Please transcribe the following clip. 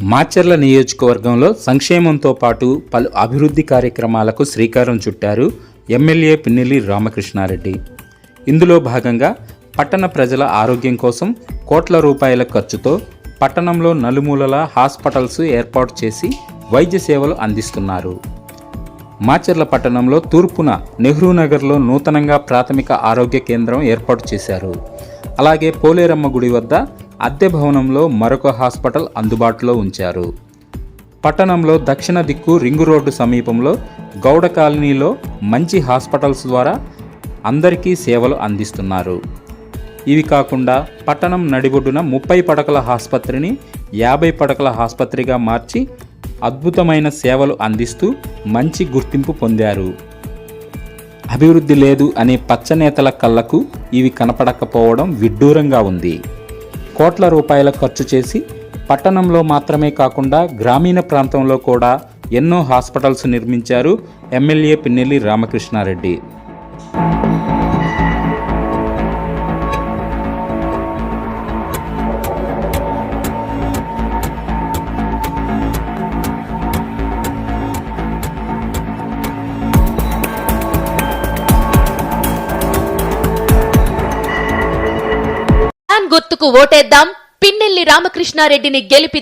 మాచర్ల నియోజకవర్గంలో సంక్షేమంతో పాటు పలు అభివృద్ధి కార్యక్రమాలకు శ్రీకారం చుట్టారు ఎమ్మెల్యే పిన్నెల్లి రామకృష్ణారెడ్డి. ఇందులో భాగంగా పట్టణ ప్రజల ఆరోగ్యం కోసం కోట్ల రూపాయల ఖర్చుతో పట్టణంలో నలుమూలల హాస్పిటల్స్ ఏర్పాటు చేసి వైద్య సేవలు అందిస్తున్నారు. మాచర్ల పట్టణంలో తూర్పున నెహ్రూ నగర్లో నూతనంగా ప్రాథమిక ఆరోగ్య కేంద్రం ఏర్పాటు చేశారు. అలాగే పోలేరమ్మ గుడి వద్ద అద్దె భవనంలో మరొక హాస్పిటల్ అందుబాటులో ఉంచారు. పట్టణంలో దక్షిణ దిక్కు రింగు రోడ్డు సమీపంలో గౌడ కాలనీలో మంచి హాస్పిటల్స్ ద్వారా అందరికీ సేవలు అందిస్తున్నారు. ఇవి కాకుండా పట్టణం నడిబొడ్డున ముప్పై పడకల ఆసుపత్రిని యాభై పడకల ఆసుపత్రిగా మార్చి అద్భుతమైన సేవలు అందిస్తూ మంచి గుర్తింపు పొందారు. అభివృద్ధి లేదు అనే పచ్చనేతల కళ్ళకు ఇవి కనపడకపోవడం విడ్డూరంగా ఉంది. కోట్ల రూపాయల ఖర్చు చేసి పట్టణంలో మాత్రమే కాకుండా గ్రామీణ ప్రాంతంలో కూడా ఎన్నో హాస్పిటల్స్ నిర్మించారు ఎమ్మెల్యే పిన్నెల్లి రామకృష్ణారెడ్డి. గుర్తుకు ఓటేద్దాం. పిన్నెల్లి రామకృష్ణారెడ్డిని గెలిపి